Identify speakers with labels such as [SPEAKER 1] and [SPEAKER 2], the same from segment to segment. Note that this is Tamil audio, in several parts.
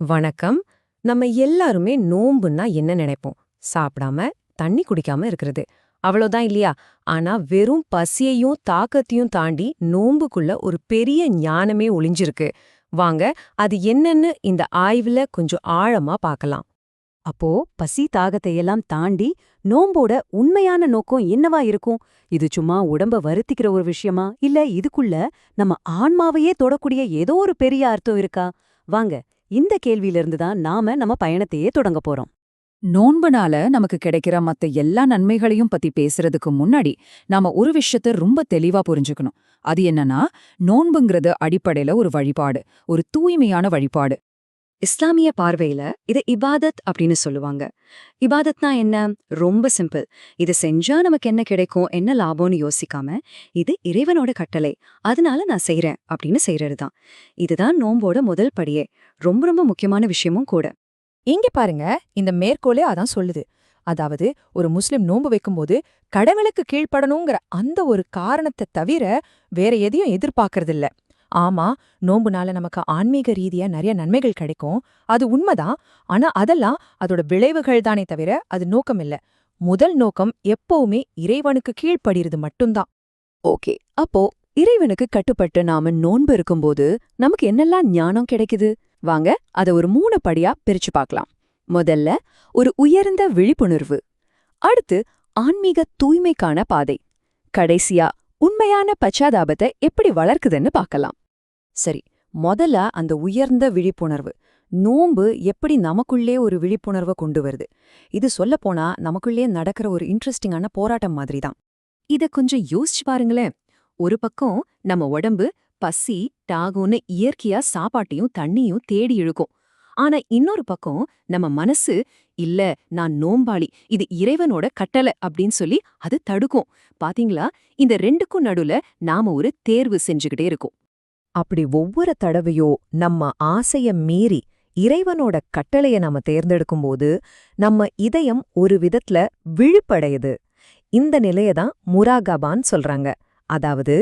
[SPEAKER 1] வணக்கம். நம்ம எல்லாருமே நோம்புன்னா என்ன நினைப்போம்? சாப்பிடாம தண்ணி குடிக்காம இருக்கிறது. அவ்வளோதான் இல்லையா? ஆனா வெறும் பசியையும் தாக்கத்தையும் தாண்டி நோம்புக்குள்ள ஒரு பெரிய ஞானமே ஒளிஞ்சிருக்கு. வாங்க அது என்னன்னு இந்த ஆய்வுல கொஞ்சம் ஆழமா பார்க்கலாம்.
[SPEAKER 2] அப்போ பசி தாகத்தை எல்லாம் தாண்டி நோம்போட உண்மையான நோக்கம் என்னவா இருக்கும்? இது சும்மா உடம்ப வருத்திக்கிற ஒரு விஷயமா? இல்ல இதுக்குள்ள நம்ம ஆன்மாவையே தொடக்கூடிய ஏதோ ஒரு பெரிய அர்த்தம் இருக்கா? வாங்க இந்த கேள்வியிலிருந்து தான் நாம நம்ம பயணத்தையே தொடங்க போறோம்.
[SPEAKER 3] நோன்புனால நமக்கு கிடைக்கிற மத்த எல்லா நன்மைகளையும் பத்தி பேசுறதுக்கு முன்னாடி நாம ஒரு விஷயத்த ரொம்ப தெளிவா புரிஞ்சுக்கணும். அது என்னன்னா நோன்புங்கிறது அடிப்படையில ஒரு வழிபாடு ஒரு தூய்மையான வழிபாடு.
[SPEAKER 2] இஸ்லாமிய பார்வையில இது இபாதத் அப்படின்னு சொல்லுவாங்க. இபாதத்னா என்ன? ரொம்ப சிம்பிள் இது செஞ்சா நமக்கு என்ன கிடைக்கும்? என்ன லாபம்னு யோசிக்காம இது இறைவனோட கட்டளை. அதனால நான் செய்றேன் அப்படின்னு செய்யறதுதான் இதுதான் நோம்போட முதல் படியே. ரொம்ப ரொம்ப முக்கியமான விஷயமும் கூட.
[SPEAKER 4] இங்க பாருங்க. இந்த மேற்கோளே அதான் சொல்லுது. அதாவது ஒரு முஸ்லிம் நோன்பு வைக்கும்போது கடவுளுக்கு கீழ்ப்படணுங்கிற அந்த ஒரு காரணத்தை தவிர வேற எதையும் எதிர்பார்க்கறதில்ல. ஆமா நோம்புனால நமக்கு ஆன்மீக ரீதியா நிறைய நன்மைகள் கிடைக்கும். அது உண்மைதான். ஆனா அதெல்லாம் அதோட விளைவுகள் தானே தவிர அது நோக்கம் இல்ல. முதல் நோக்கம் எப்பவுமே இறைவனுக்கு கீழ்ப்படிறது மட்டும்தான்.
[SPEAKER 2] ஓகே அப்போ இறைவனுக்கு கட்டுப்பட்டு நாம நோன்பு இருக்கும்போது நமக்கு என்னெல்லாம் ஞானம் கிடைக்குது? வாங்க அத ஒரு மூணு படியா பிரிச்சு பார்க்கலாம். முதல்ல ஒரு உயர்ந்த விழிப்புணர்வு. அடுத்து ஆன்மீக தூய்மைக்கான பாதை. கடைசியா உண்மையான பச்சாதாபத்தை எப்படி வளர்க்குதுன்னு பார்க்கலாம். சரி முதல்ல அந்த உயர்ந்த விழிப்புணர்வு. நோன்பு எப்படி நமக்குள்ளே ஒரு விழிப்புணர்வை கொண்டு வருது? இது சொல்லப்போனா நமக்குள்ளே நடக்கிற ஒரு இன்ட்ரெஸ்டிங்கான போராட்டம் மாதிரி தான் இத கொஞ்சம் யோசிச்சு பாருங்களேன். ஒரு பக்கம் நம்ம உடம்பு பசி டாகுன்னு இயற்கையா சாப்பாட்டையும் தண்ணியும் தேடி இழுக்கும். ஆனா இன்னொரு பக்கம் நம்ம மனசு இல்ல நான் நோம்பாளி இது இறைவனோட கட்டளை அப்படின்னு சொல்லி அது தடுக்கும். பாத்தீங்களா? இந்த ரெண்டுக்கும் நடுல நாம ஒரு தேர்வு செஞ்சுக்கிட்டே இருக்கோம்.
[SPEAKER 1] அப்படி ஒவ்வொரு தடவையோ நம்ம ஆசைய மீறி இறைவனோட கட்டளைய நாம தேர்ந்தெடுக்கும்போது நம்ம இதயம் ஒரு விதத்துல விழிப்படையுது. இந்த நிலைய தான் முராகபான் சொல்றாங்க. அதாவது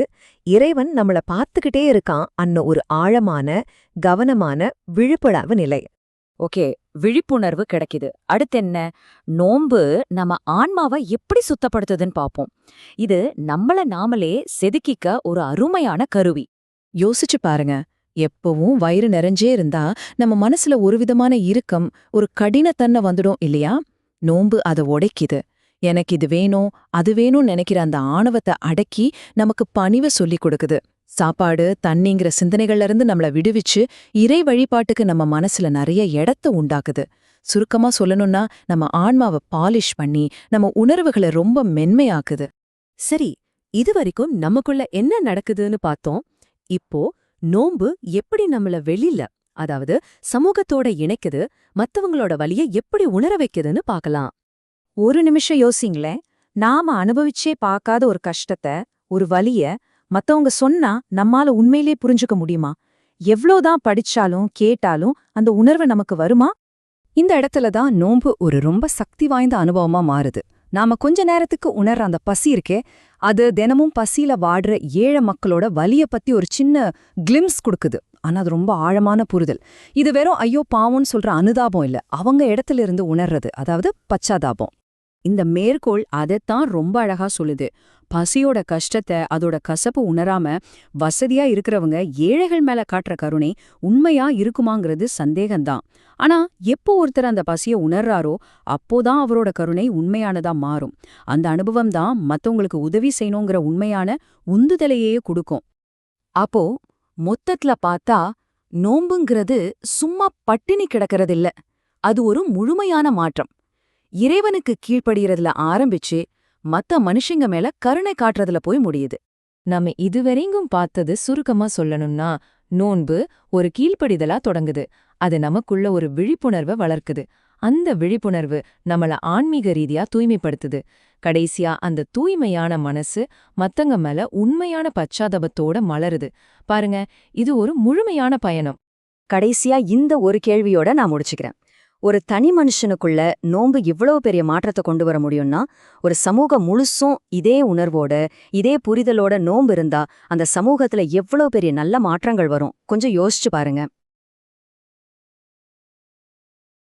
[SPEAKER 1] இறைவன் நம்மள பார்த்துக்கிட்டே இருக்கான் அன்ன ஒரு ஆழமான கவனமான விழிப்புணர்வு நிலை.
[SPEAKER 3] ஓகே விழிப்புணர்வு கிடைக்குது. அடுத்து என்ன? நோன்பு நம்ம ஆன்மாவை எப்படி சுத்தப்படுத்துதுன்னு பாப்போம் இது நம்மள நாமளே செதுக்கிக்க ஒரு அருமையான கருவி. யோசிச்சு பாருங்க. எப்பவும் வயிறு நிறைஞ்சே இருந்தா நம்ம மனசுல ஒரு விதமான இறுக்கம் ஒரு கடினத்தன்மை வந்துடும் இல்லையா? நோன்பு அதை உடைக்குது. எனக்கு இது வேணும் அது வேணும்னு நினைக்கிற அந்த ஆணவத்தை அடக்கி நமக்கு பணிவை சொல்லிக் கொடுக்குது. சாப்பாடு தண்ணிங்கிற சிந்தனைகள்ல இருந்து நம்மள விடுவிச்சு இறை வழிபாட்டுக்கு நம்ம மனசுல நிறைய இடத்த உண்டாக்குது. சுருக்கமா சொல்லணும்னா நம்ம ஆன்மாவை பாலிஷ் பண்ணி நம்ம உணர்வுகளை ரொம்ப மென்மையாக்குது.
[SPEAKER 2] சரி இதுவரைக்கும் நமக்குள்ள என்ன நடக்குதுன்னு பார்த்தோம். இப்போ நோன்பு எப்படி நம்மள வெளியில அதாவது சமூகத்தோட இணைக்குது மத்தவங்களோட வலிய எப்படி உணர வைக்குதுன்னு பார்க்கலாம்
[SPEAKER 4] ஒரு நிமிஷம் யோசிங்களேன் நாம அனுபவிச்சே பார்க்காத ஒரு கஷ்டத்தை ஒரு வலிய மத்தவங்க சொன்னா நம்மால உண்மையிலே புரிஞ்சுக்க முடியுமா? எவ்ளோதான் படிச்சாலும் கேட்டாலும் அந்த உணர்வு நமக்கு வருமா?
[SPEAKER 2] இந்த இடத்துல தான் நோன்பு ஒரு ரொம்ப சக்தி வாய்ந்த அனுபவமா மாறுது. நாம கொஞ்ச நேரத்துக்கு உணர்ற அந்த பசி இருக்கே அது தினமும் பசியில வாடுற ஏழை மக்களோட வலிய பத்தி ஒரு சின்ன கிளிம்ஸ் கொடுக்குது. ஆனா அது ரொம்ப ஆழமான புரிதல். இது வெறும் ஐயோ பாவம்னு சொல்ற அனுதாபம் இல்ல. அவங்க இடத்துல இருந்து உணர்றது அதாவது பச்சாதாபம். இந்த மேற்கோள் அதைத்தான் ரொம்ப அழகா சொல்லுது. பசியோட கஷ்டத்தை அதோட கசப்பு உணராம வசதியா இருக்கிறவங்க ஏழைகள் மேல காட்டுற கருணை உண்மையா இருக்குமாங்கிறது சந்தேகம்தான். ஆனா எப்போ ஒருத்தர் அந்த பசிய உணர்றாரோ அப்போதான் அவரோட கருணை உண்மையானதா மாறும். அந்த அனுபவம் தான் மத்தவங்களுக்கு உதவி செய்யணுங்கிற உண்மையான உந்துதலையே கொடுக்கும். அப்போ மொத்தத்துல பார்த்தா நோம்புங்கிறது சும்மா பட்டினி கிடக்கறதில்ல. அது ஒரு முழுமையான மாற்றம். இறைவனுக்கு கீழ்ப்படியறதுல ஆரம்பிச்சு மத்த மனுஷங்க மேல கருணை காட்டுறதுல போய் முடியுது.
[SPEAKER 1] நம்ம இதுவரைங்கும் பார்த்தது சுருக்கமா சொல்லணும்னா நோன்பு ஒரு கீழ்ப்படிதலா தொடங்குது. அது நமக்குள்ள ஒரு விழிப்புணர்வை வளர்க்குது. அந்த விழிப்புணர்வு நம்மள ஆன்மீக ரீதியா தூய்மைப்படுத்துது. கடைசியா அந்த தூய்மையான மனசு மத்தங்க மேல உண்மையான பச்சாதபத்தோட மலருது. பாருங்க இது ஒரு முழுமையான பயணம்.
[SPEAKER 2] கடைசியா இந்த ஒரு கேள்வியோட நான் முடிச்சுக்கிறேன். ஒரு தனி மனுஷனுக்குள்ள நோன்பு இவ்வளவு பெரிய மாற்றத்தை கொண்டு வர முடியும்னா ஒரு சமூகம் முழுசும் இதே உணர்வோட இதே புரிதலோட நோன்பு இருந்தா அந்த சமூகத்துல எவ்வளவு பெரிய நல்ல மாற்றங்கள் வரும்? கொஞ்சம் யோசிச்சு பாருங்க.